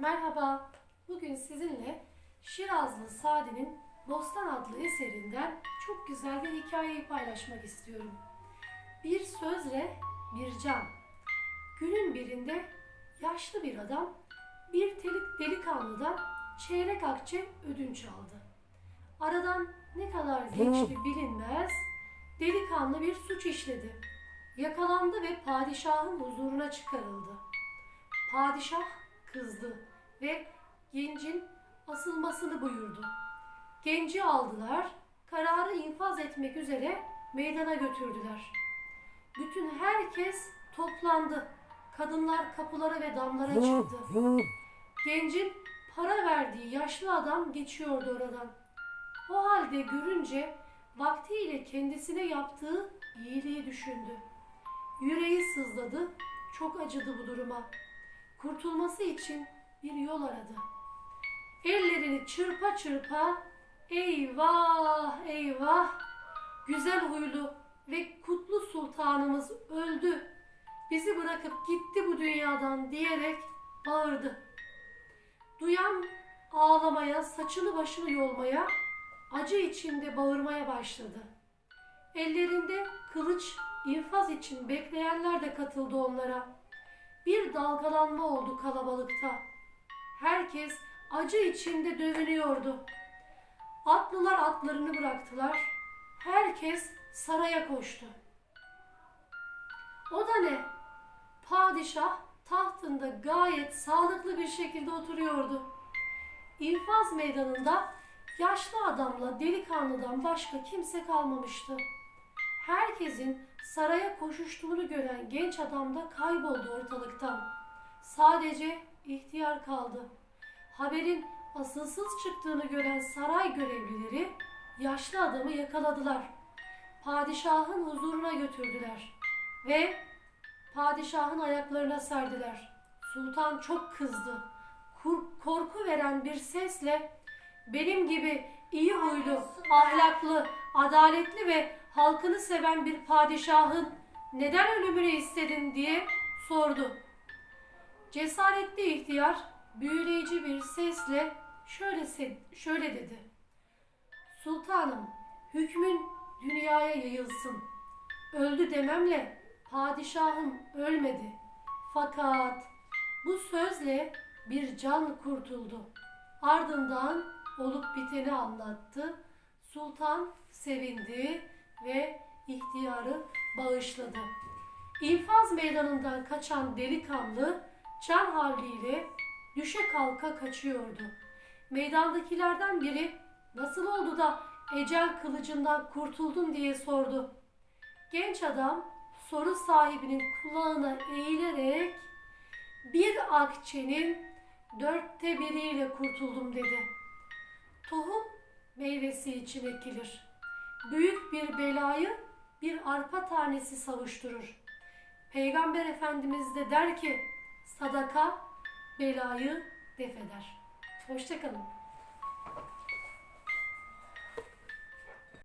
Merhaba, bugün sizinle Şirazlı Sadi'nin Bostan adlı eserinden çok güzel bir hikayeyi paylaşmak istiyorum. Bir sözle bir can. Günün birinde yaşlı bir adam bir telik delikanlıdan çeyrek akçe ödünç aldı. Aradan ne kadar geçti bilinmez, delikanlı bir suç işledi. Yakalandı ve padişahın huzuruna çıkarıldı. Padişah kızdı ve gencin asılmasını buyurdu. Genci aldılar, kararı infaz etmek üzere meydana götürdüler. Bütün herkes toplandı. Kadınlar kapılara ve damlara çıktı. Gencin para verdiği yaşlı adam geçiyordu oradan. O halde görünce vaktiyle kendisine yaptığı iyiliği düşündü. Yüreği sızladı, çok acıdı bu duruma. Kurtulması için bir yol aradı. Ellerini çırpa çırpa eyvah eyvah güzel huylu ve kutlu sultanımız öldü. Bizi bırakıp gitti bu dünyadan diyerek bağırdı. Duyan ağlamaya, saçını başını yolmaya, acı içinde bağırmaya başladı. Ellerinde kılıç infaz için bekleyenler de katıldı onlara. Bir dalgalanma oldu kalabalıkta. Herkes acı içinde dövünüyordu. Atlılar atlarını bıraktılar. Herkes saraya koştu. O da ne? Padişah tahtında gayet sağlıklı bir şekilde oturuyordu. İnfaz meydanında yaşlı adamla delikanlıdan başka kimse kalmamıştı. Herkesin saraya koşuştuğunu gören genç adam da kayboldu ortalıktan. Sadece ihtiyar kaldı. Haberin asılsız çıktığını gören saray görevlileri yaşlı adamı yakaladılar. Padişahın huzuruna götürdüler ve padişahın ayaklarına serdiler. Sultan çok kızdı. Korku veren bir sesle benim gibi iyi huylu, ahlaklı, adaletli ve halkını seven bir padişahın neden ölümünü istedin diye sordu. Cesaretli ihtiyar büyüleyici bir sesle şöyle şöyle dedi. Sultanım, hükmün dünyaya yayılsın. Öldü dememle padişahım ölmedi. Fakat bu sözle bir can kurtuldu. Ardından olup biteni anlattı. Sultan sevindi ve ihtiyarı bağışladı. İnfaz meydanından kaçan delikanlı can havliyle düşe kalka kaçıyordu. Meydandakilerden biri nasıl oldu da ecel kılıcından kurtuldun diye sordu. Genç adam soru sahibinin kulağına eğilerek bir akçenin dörtte biriyle kurtuldum dedi. Tohum meyvesi için ekilir. Büyük bir belayı bir arpa tanesi savuşturur. Peygamber Efendimiz de der ki sadaka belayı def eder. Hoşçakalın.